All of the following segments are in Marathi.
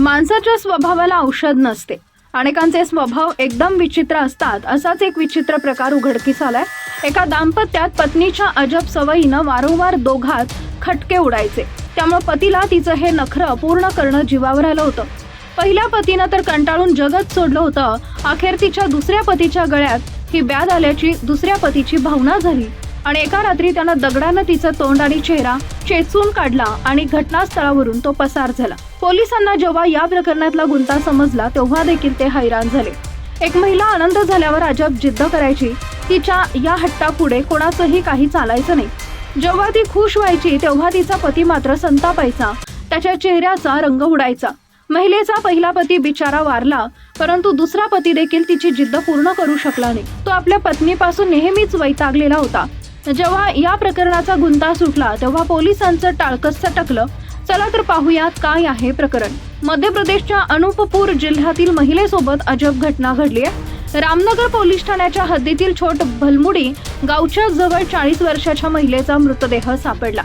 माणसाच्या स्वभावाला औषध नसते. अनेकांचे स्वभाव एकदम विचित्र असतात असाच एक विचित्र प्रकार उघडकीस आलाय. एका दाम्पत्यात पत्नीच्या अजब सवयीनं वारंवार दोघात खटके उडायचे. त्यामुळे पतीला तिचं हे नखरं पूर्ण करणं जीवावर आलं होतं. पहिल्या पतीनं तर कंटाळून जगत सोडलं होतं. अखेर तिच्या दुसऱ्या पतीच्या गळ्यात ही ब्याद आल्याची दुसऱ्या पतीची भावना झाली. आणि एका रात्री त्यानं दगडानं तिचं तोंड आणि चेहरा चेचून काढला आणि घटनास्थळावरून तो पसार झाला. पोलिसांना जेव्हा या प्रकरणातला गुंता समजला तेव्हा देखील ते हैराण झाले. एक महिला आनंद झाल्यावर अजब जिद्द करायची तिच्या या हट्टापुढे कोणाचंही काही चालायचं नाही. जेव्हा ती खुश व्हायची तेव्हा तिचा पती मात्र संतापायचा त्याच्या चेहऱ्याचा रंग उडायचा. महिलेचा पहिला पती बिचारा वारला परंतु दुसरा पती देखील तिची जिद्द पूर्ण करू शकला नाही. तो आपल्या पत्नीपासून नेहमीच वैतागलेला होता. जेव्हा या प्रकरणाचा गुंता सुटला तेव्हा पोलिसांचं टाळकस टकलं चला तर पाहूयात काय आहे प्रकरण. मध्य प्रदेशच्या अनुपपूर जिल्ह्यातील महिलेसोबत अजब घटना घडली आहे. रामनगर पोलीस ठाण्याच्या हद्दीतील छोट भलमुडी गावच्या जवळ चाळीस वर्षाच्या महिलेचा मृतदेह सापडला.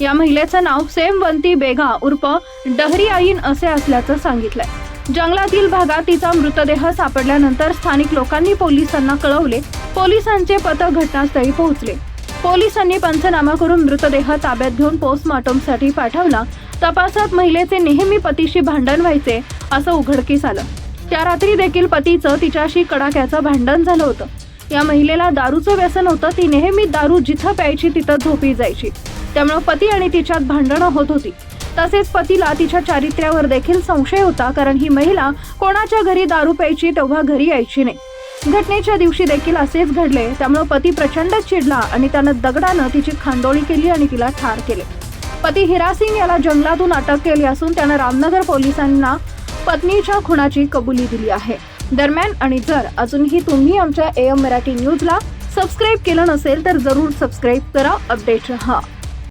या महिलेचं नाव सेमवंती बेगा उर्फ डहरी आईन असे असल्याचं सांगितलंय. जंगलातील भागात तिचा मृतदेह सापडल्यानंतर स्थानिक लोकांनी पोलिसांना कळवले. पोलिसांचे पथक घटनास्थळी पोहोचले. पोलिसांनी पंचनामा करून मृतदेह ताब्यात घेऊन पोस्टमॉर्टमसाठी पाठवला. तपासात महिलेचे नेहमी पतीशी भांडण व्हायचे असं उघडकीस आलं. त्या रात्री देखील पतीचं तिच्याशी कडाक्याचं भांडण झालं होतं. या महिलेला दारूचं व्यसन होतं ती नेहमी दारू जिथं प्यायची तिथं झोपी जायची. त्यामुळे पती आणि तिच्यात भांडणं होत होती. तसेच पतीला तिच्या चारित्र्यावर देखील संशय होता कारण ही महिला कोणाच्या घरी दारू प्यायची तेव्हा घरी यायची नाही. घटनेच्या दिवशी देखील असेच घडले. त्यामुळे पती प्रचंड चिडला आणि त्यानं दगडानं तिची खांदोळी केली आणि तिला ठार केले. पती हिरासिंग याला जंगलातून अटक केली असून त्यानं रामनगर पोलिसांना पत्नीच्या खुनाची कबुली दिली आहे. दरम्यान आणि जर अजूनही तुम्ही आमच्या एम मराठी न्यूजला सबस्क्राईब केलं नसेल तर जरूर सबस्क्राईब करा अपडेट रहा.